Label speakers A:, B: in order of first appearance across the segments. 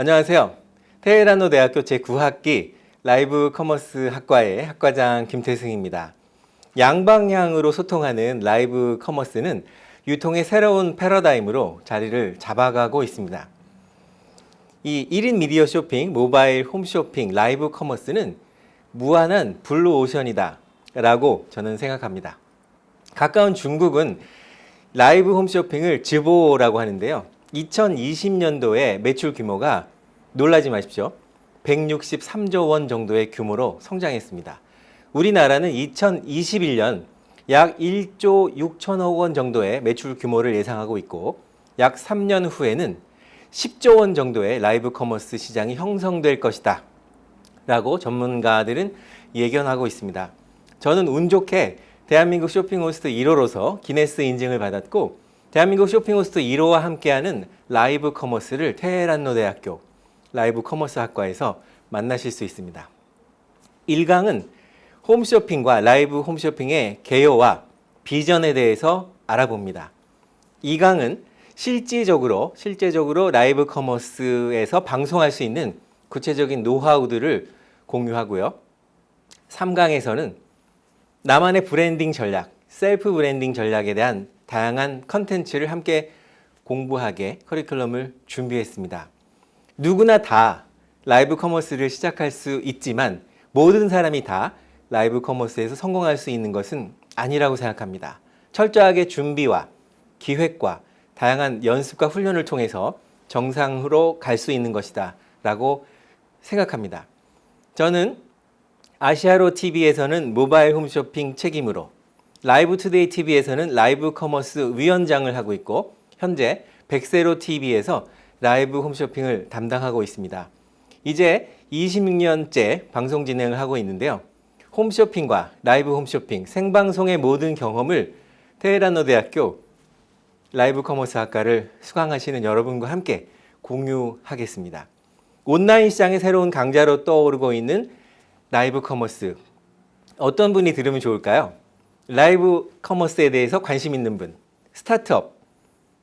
A: 안녕하세요. 테헤란노 대학교 제9학기 라이브 커머스 학과의 학과장 김태승입니다. 양방향으로 소통하는 라이브 커머스는 유통의 새로운 패러다임으로 자리를 잡아가고 있습니다. 이 1인 미디어 쇼핑, 모바일 홈쇼핑, 라이브 커머스는 무한한 블루 오션이다 라고 저는 생각합니다. 가까운 중국은 라이브 홈쇼핑을 즈보라고 하는데요. 2020년도에 매출 규모가 놀라지 마십시오. 163조 원 정도의 규모로 성장했습니다. 우리나라는 2021년 약 1조 6천억 원 정도의 매출 규모를 예상하고 있고 약 3년 후에는 10조 원 정도의 라이브 커머스 시장이 형성될 것이다. 라고 전문가들은 예견하고 있습니다. 저는 운 좋게 대한민국 쇼핑 호스트 1호로서 기네스 인증을 받았고 대한민국 쇼핑 호스트 1호와 함께하는 라이브 커머스를 테헤란노 대학교 라이브 커머스 학과에서 만나실 수 있습니다. 1강은 홈쇼핑과 라이브 홈쇼핑의 개요와 비전에 대해서 알아봅니다. 2강은 실질적으로 실제적으로 라이브 커머스에서 방송할 수 있는 구체적인 노하우들을 공유하고요. 3강에서는 나만의 브랜딩 전략, 셀프 브랜딩 전략에 대한 다양한 컨텐츠를 함께 공부하게 커리큘럼을 준비했습니다. 누구나 다 라이브 커머스를 시작할 수 있지만 모든 사람이 다 라이브 커머스에서 성공할 수 있는 것은 아니라고 생각합니다. 철저하게 준비와 기획과 다양한 연습과 훈련을 통해서 정상으로 갈 수 있는 것이다 라고 생각합니다. 저는 아시아로 TV에서는 모바일 홈쇼핑 책임으로 라이브 투데이 TV에서는 라이브 커머스 위원장을 하고 있고 현재 백세로 TV에서 라이브 홈쇼핑을 담당하고 있습니다. 이제 26년째 방송 진행을 하고 있는데요. 홈쇼핑과 라이브 홈쇼핑 생방송의 모든 경험을 테헤란노 대학교 라이브 커머스 학과를 수강하시는 여러분과 함께 공유하겠습니다. 온라인 시장의 새로운 강자로 떠오르고 있는 라이브 커머스 어떤 분이 들으면 좋을까요? 라이브 커머스에 대해서 관심 있는 분, 스타트업,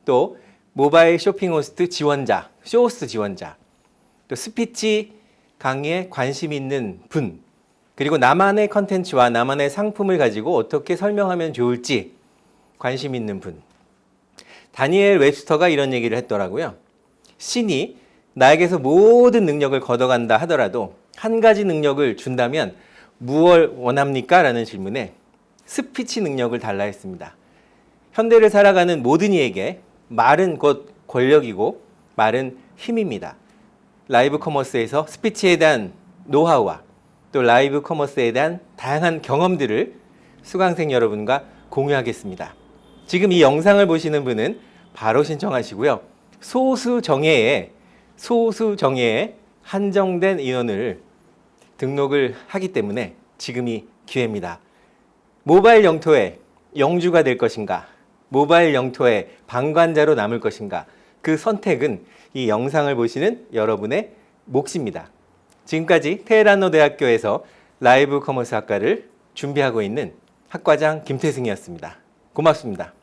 A: 또 모바일 쇼핑 호스트 지원자, 쇼호스트 지원자, 또 스피치 강의에 관심 있는 분, 그리고 나만의 컨텐츠와 나만의 상품을 가지고 어떻게 설명하면 좋을지 관심 있는 분. 다니엘 웹스터가 이런 얘기를 했더라고요. 신이 나에게서 모든 능력을 걷어간다 하더라도 한 가지 능력을 준다면 무엇을 원합니까? 라는 질문에 스피치 능력을 달라 했습니다. 현대를 살아가는 모든 이에게 말은 곧 권력이고 말은 힘입니다. 라이브 커머스에서 스피치에 대한 노하우와 또 라이브 커머스에 대한 다양한 경험들을 수강생 여러분과 공유하겠습니다. 지금 이 영상을 보시는 분은 바로 신청하시고요. 소수 정예에 소수 정예에 한정된 인원을 등록을 하기 때문에 지금이 기회입니다. 모바일 영토에 영주가 될 것인가? 모바일 영토에 방관자로 남을 것인가? 그 선택은 이 영상을 보시는 여러분의 몫입니다. 지금까지 테헤란노 대학교에서 라이브 커머스 학과를 준비하고 있는 학과장 김태승이었습니다. 고맙습니다.